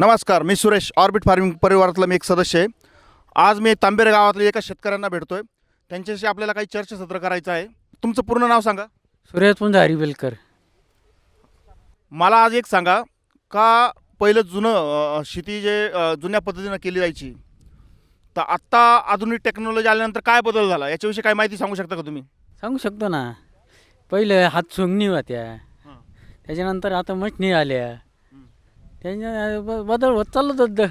नमस्कार मी Suresh. Orbit farming परिवारातला मी एक सदस्य आहे. आज मी तांबेरे गावातल्या एका शेतकऱ्यांना भेटतोय. त्यांच्याशी आपल्याला काही चर्चासत्र करायचं आहे. तुमचं पूर्ण नाव सांगा. सुरेश पुंजा हरिवेलकर. मला आज एक सांगा का पहिलं जुनं अ, शेती जे अ, जुन्या पद्धतीनं केली जायची तर आत्ता आधुनिक टेक्नॉलॉजी आल्यानंतर काय बदल झाला? याच्याविषयी काय माहिती सांगू शकता का तुम्ही? सांगू शकतो ना. पहिले हात सोंगणी होत्या. त्याच्यानंतर आता मशनी आल्या. त्याच्या ब- बदल होत चालत होतं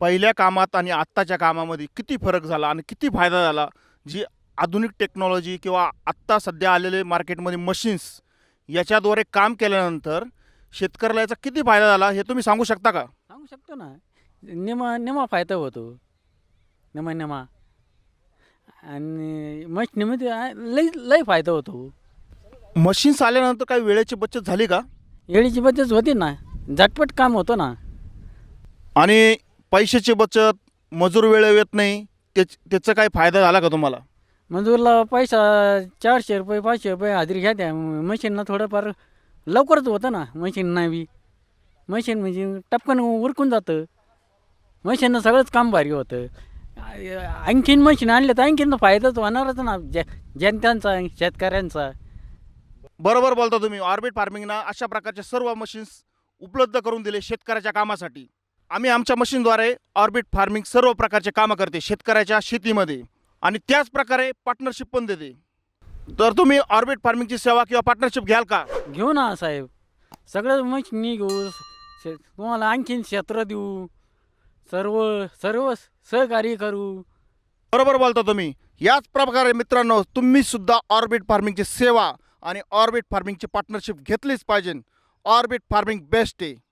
पहिल्या कामात आणि आत्ताच्या कामामध्ये किती फरक झाला आणि किती फायदा झाला? जी आधुनिक टेक्नॉलॉजी किंवा आत्ता सध्या आलेले मार्केटमध्ये मशीन्स याच्याद्वारे काम केल्यानंतर शेतकऱ्याला याचा किती फायदा झाला हे तुम्ही सांगू शकता का? सांगू शकतो ना. निमा निमा फायदा होतो. निमा निमा आणि मशनीमध्ये आ- लई लई फायदा होतो. मशीन्स आल्यानंतर काही वेळेची बचत झाली का? येळीची बचत होती ना. झटपट काम होतं ना. आणि पैशाची बचत मजूर वेळ येत नाही त्याच त्याचा काही फायदा झाला का तुम्हाला? मजूरला पैसा चारशे रुपये पाचशे रुपये हजेरी घ्या त्या मशीननं थोडंफार लवकरच होतं ना मशीनना बी मशीन म्हणजे टपकन उरकून जातं. मशीननं सगळंच काम भारी होतं. आणखीन मशीन आणलं तर आणखीन फायदाच होणारच ना ज जनतांचा शेतकऱ्यांचा. बरोबर बोलता तुम्ही. ऑर्बिट फार्मिंगना अशा प्रकारचे सर्व मशीन्स उपलब्ध करून दिले शेतकऱ्याच्या कामासाठी. आम्ही आमच्या मशीनद्वारे ऑर्बिट फार्मिंग सर्व प्रकारचे कामं करते शेतकऱ्याच्या शेतीमध्ये. आणि त्याच प्रकारे पार्टनरशिप पण देते. तर तुम्ही ऑर्बिट फार्मिंगची सेवा किंवा पार्टनरशिप घ्याल का? घेऊ ना साहेब. सगळं मशीनी घेऊ शे तुम्हाला आणखीन क्षेत्र देऊ. सर्व सर्व सहकार्य करू. बरोबर बोलता तुम्ही. याच प्रकारे मित्रांनो तुम्ही सुद्धा ऑर्बिट फार्मिंगची सेवा आणि ऑर्बिट फार्मिंगची पार्टनरशिप घेतलीच पाहिजे. ऑर्बिट फार्मिंग बेस्ट आहे